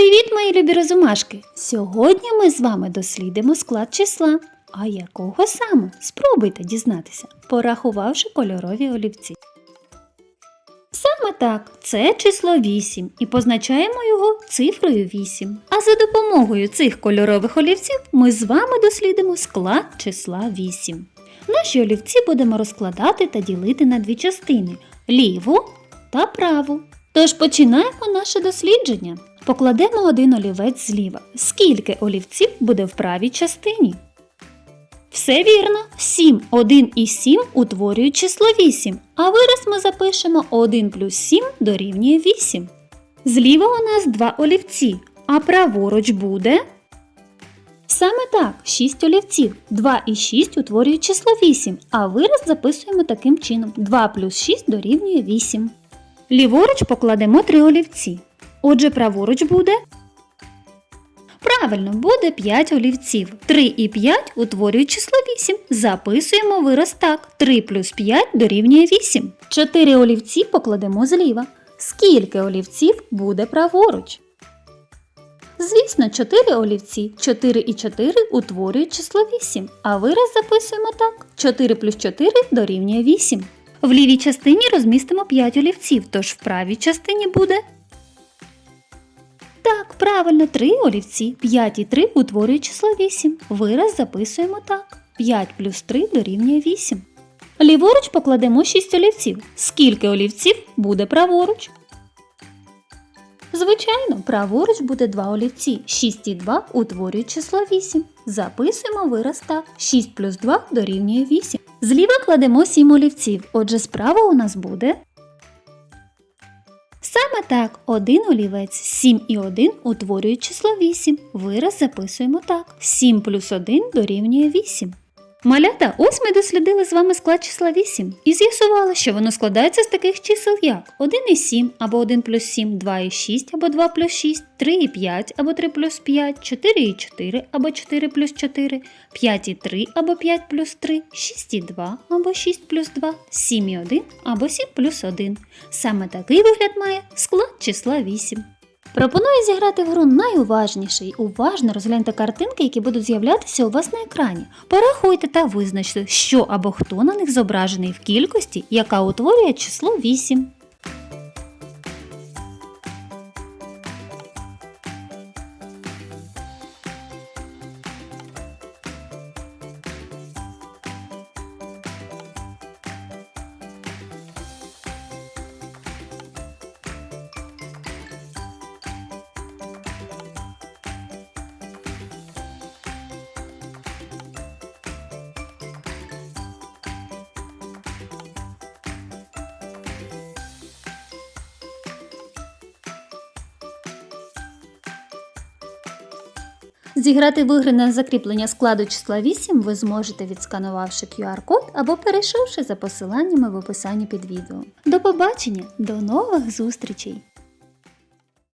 Привіт, мої любі розумашки! Сьогодні ми з вами дослідимо склад числа. А якого саме? Спробуйте дізнатися, порахувавши кольорові олівці. Саме так, це число 8 і позначаємо його цифрою 8. А за допомогою цих кольорових олівців ми з вами дослідимо склад числа 8. Наші олівці будемо розкладати та ділити на дві частини ліву та праву. Тож починаємо наше дослідження. Покладемо один олівець зліва. Скільки олівців буде в правій частині? Все вірно. 7, 1 і 7 утворюють число 8, а вираз ми запишемо 1 плюс 7 дорівнює 8. Зліва у нас два олівці, а праворуч буде. Саме так, 6 олівців. 2 і 6 утворюють число 8, а вираз записуємо таким чином: 2 плюс 6 дорівнює 8. Ліворуч покладемо 3 олівці. Отже, праворуч буде. Правильно, буде 5 олівців. 3 і 5 утворюють число 8. Записуємо вираз так. 3 плюс 5 дорівнює 8. 4 олівці покладемо зліва. Скільки олівців буде праворуч? Звісно, 4 олівці. 4 і 4 утворюють число 8. А вираз записуємо так. 4 плюс 4 дорівнює 8. В лівій частині розмістимо 5 олівців, тож в правій частині буде правильно, 3 олівці. 5 і 3 утворюють число 8. Вираз записуємо так. 5 плюс 3 дорівнює 8. Ліворуч покладемо 6 олівців. Скільки олівців буде праворуч? Звичайно, праворуч буде 2 олівці. 6 і 2 утворюють число 8. Записуємо вираз так. 6 плюс 2 дорівнює 8. Зліва кладемо 7 олівців. Отже, справа у нас буде Саме так, один олівець 7 і 1 утворюють число 8. Вираз записуємо так. 7 плюс 1 дорівнює 8. Малята, ось ми дослідили з вами склад числа 8 і з'ясували, що воно складається з таких чисел як 1 і 7 або 1 плюс 7, 2 і 6 або 2 плюс 6, 3 і 5 або 3 плюс 5, 4 і 4 або 4 плюс 4, 5 і 3 або 5 плюс 3, 6 і 2 або 6 плюс 2, 7 і 1 або 7 плюс 1. Саме такий вигляд має склад числа 8. Пропоную зіграти в гру найуважніше і Уважно розгляньте картинки, які будуть з'являтися у вас на екрані. Порахуйте та визначте, що або хто на них зображений в кількості, яка утворює число 8. Зіграти в ігри на закріплення складу числа 8 ви зможете відсканувавши QR-код або перейшовши за посиланнями в описанні під відео. До побачення, до нових зустрічей!